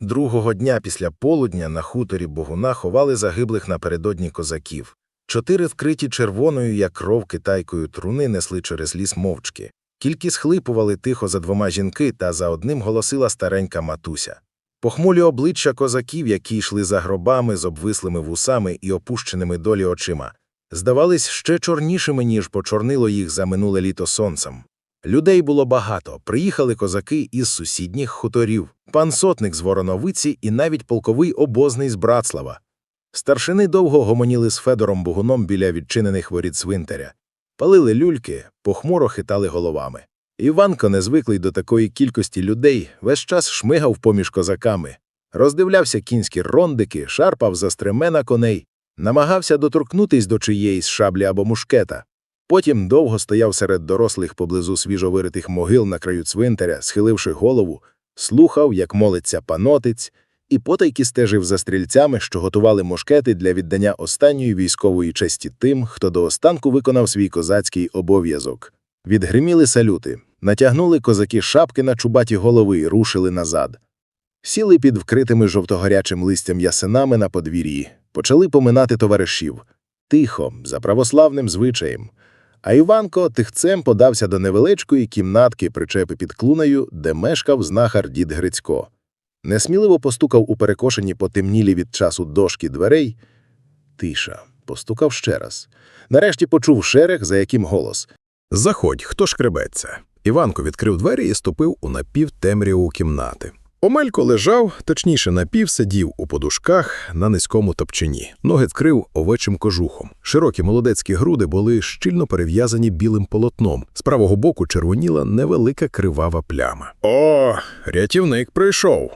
Другого дня після полудня на хуторі Богуна ховали загиблих напередодні козаків. Чотири вкриті червоною, як кров китайкою труни, несли через ліс мовчки. Кількі схлипували тихо за двома жінки, та за одним голосила старенька матуся. Похмулі обличчя козаків, які йшли за гробами з обвислими вусами і опущеними долі очима, здавались ще чорнішими, ніж почорнило їх за минуле літо сонцем. Людей було багато, приїхали козаки із сусідніх хуторів, пан сотник з Вороновиці і навіть полковий обозний з Братслава. Старшини довго гомоніли з Федором Богуном біля відчинених воріт цвинтаря, палили люльки, похмуро хитали головами. Іванко, незвиклий до такої кількості людей, весь час шмигав поміж козаками, роздивлявся кінські рондики, шарпав за стремена коней, намагався доторкнутись до чиєїсь шаблі або мушкета. Потім довго стояв серед дорослих поблизу свіжовиритих могил на краю цвинтаря, схиливши голову, слухав, як молиться панотець, і потайки стежив за стрільцями, що готували мушкети для віддання останньої військової честі тим, хто до останку виконав свій козацький обов'язок. Відгриміли салюти, натягнули козаки шапки на чубаті голови і рушили назад. Сіли під вкритими жовтогорячим листям ясенами на подвір'ї, почали поминати товаришів. Тихо, за православним звичаєм. А Іванко тихцем подався до невеличкої кімнатки причепи під клунею, де мешкав знахар дід Грицько. Несміливо постукав у перекошені потемнілі від часу дошки дверей. Тиша. Постукав ще раз. Нарешті почув шерех, за яким голос. Заходь, хто шкребеться. Іванко відкрив двері і ступив у напівтемряву кімнати. Омелько лежав, точніше напів сидів у подушках на низькому топчині. Ноги вкрив овечим кожухом. Широкі молодецькі груди були щільно перев'язані білим полотном. З правого боку червоніла невелика кривава пляма. О, рятівник прийшов.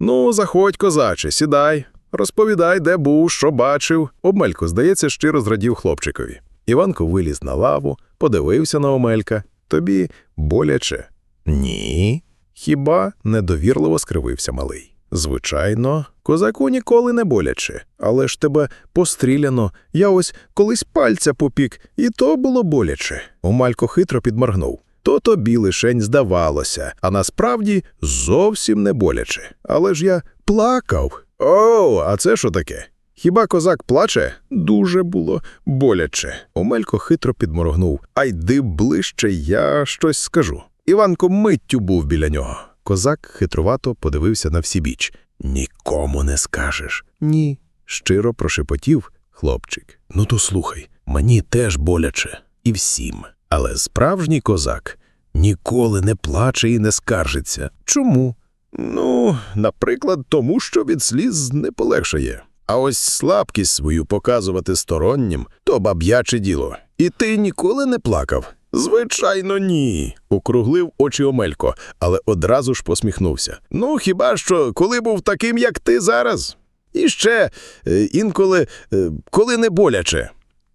Ну, заходь, козаче, сідай. Розповідай, де був, що бачив. Обмелько, здається, щиро зрадів хлопчикові. Іванко виліз на лаву, подивився на Омелька. Тобі боляче? Ні. Хіба недовірливо скривився малий. Звичайно, козаку ніколи не боляче, але ж тебе постріляно. Я ось колись пальця попік, і то було боляче. Омалько хитро підморгнув. То тобі лишень здавалося, а насправді зовсім не боляче. Але ж я плакав. О, а це що таке? Хіба козак плаче? Дуже було боляче. Омелько хитро підморгнув. А йди ближче, я щось скажу. Іванко миттю був біля нього. Козак хитрувато подивився на всі біч. Нікому не скажеш. Ні. щиро прошепотів хлопчик. Ну то слухай, мені теж боляче. І всім. Але справжній козак ніколи не плаче і не скаржиться. Чому? Ну, наприклад, тому що від сліз не полегшає. А ось слабкість свою показувати стороннім то баб'яче діло. І ти ніколи не плакав? Звичайно, ні. округлив очі Омелько, але одразу ж посміхнувся. Ну, хіба що, коли був таким, як ти зараз? І ще е, інколи, е, коли не боляче.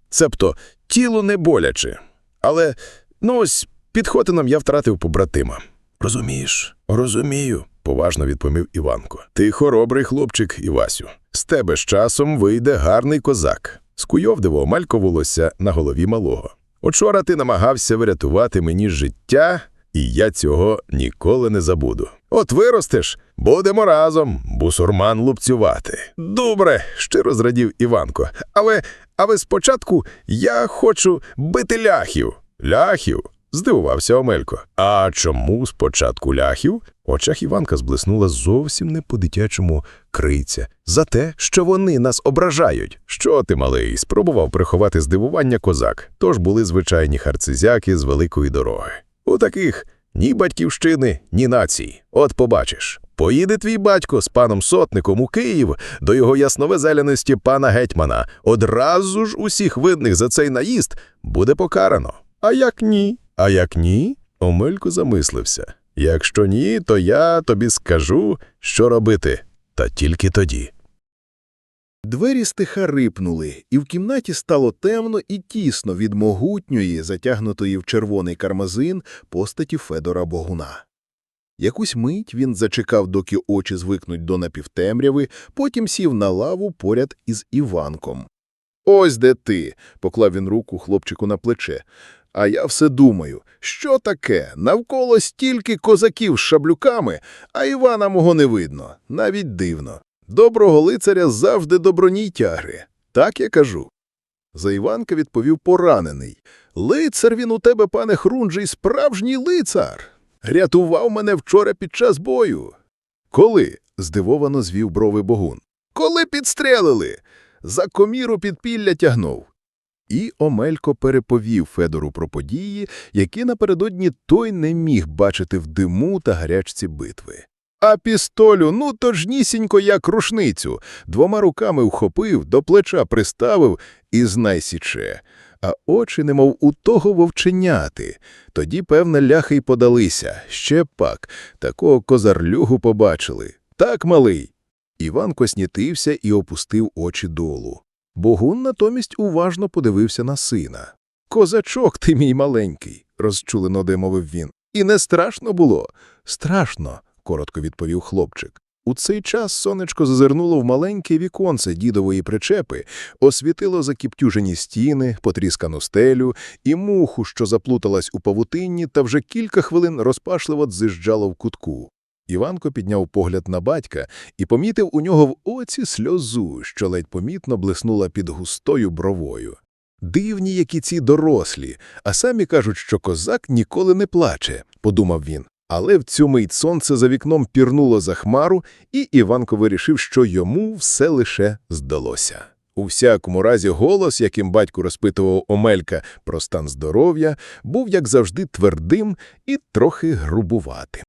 Цебто тіло не боляче. Але ну ось під я втратив побратима. Розумієш, розумію, поважно відповів Іванко. Ти хоробрий хлопчик, Івасю. З тебе з часом вийде гарний козак. Скуйовдиво Омелько волосся на голові малого. Учора ти намагався врятувати мені життя, і я цього ніколи не забуду. От виростеш, будемо разом, бусурман лупцювати. Добре, щиро зрадів Іванко. Але, але спочатку я хочу бити ляхів. Ляхів? Здивувався Омелько. А чому спочатку ляхів? В очах Іванка зблиснула зовсім не по-дитячому криця. За те, що вони нас ображають. Що ти, малий, спробував приховати здивування козак. Тож були звичайні харцизяки з великої дороги. У таких ні батьківщини, ні нації. От побачиш. Поїде твій батько з паном сотником у Київ до його ясновезеляності пана гетьмана. Одразу ж усіх видних за цей наїзд буде покарано. А як ні? А як ні? Омелько замислився. Якщо ні, то я тобі скажу, що робити. Та тільки тоді. Двері стиха рипнули, і в кімнаті стало темно і тісно від могутньої, затягнутої в червоний кармазин, постаті Федора Богуна. Якусь мить він зачекав, доки очі звикнуть до напівтемряви, потім сів на лаву поряд із Іванком. Ось де ти, поклав він руку хлопчику на плече. А я все думаю, що таке? Навколо стільки козаків з шаблюками, а Івана мого не видно. Навіть дивно. Доброго лицаря завжди доброній тягри. Так я кажу. За Іванка відповів поранений. Лицар він у тебе, пане Хрунжий, справжній лицар. Рятував мене вчора під час бою. Коли? здивовано звів брови Богун. Коли підстрелили? За коміру підпілля тягнув. І Омелько переповів Федору про події, які напередодні той не міг бачити в диму та гарячці битви. А пістолю, ну точнісінько як рушницю, двома руками вхопив, до плеча приставив і знай січе. А очі немов у того вовченяти. Тоді, певне, ляхи й подалися. Ще пак, такого козарлюгу побачили. Так, малий. Іван коснітився і опустив очі долу. Богун натомість уважно подивився на сина. Козачок ти мій маленький, розчулено демовив він. І не страшно було? Страшно, коротко відповів хлопчик. У цей час сонечко зазирнуло в маленьке віконце дідової причепи, освітило закіптюжені стіни, потріскану стелю і муху, що заплуталась у павутинні, та вже кілька хвилин розпашливо дзижджало в кутку. Іванко підняв погляд на батька і помітив у нього в оці сльозу, що ледь помітно блиснула під густою бровою. Дивні, які ці дорослі, а самі кажуть, що козак ніколи не плаче, подумав він. Але в цю мить сонце за вікном пірнуло за хмару, і Іванко вирішив, що йому все лише здалося. У всякому разі, голос, яким батько розпитував Омелька про стан здоров'я, був, як завжди, твердим і трохи грубуватим.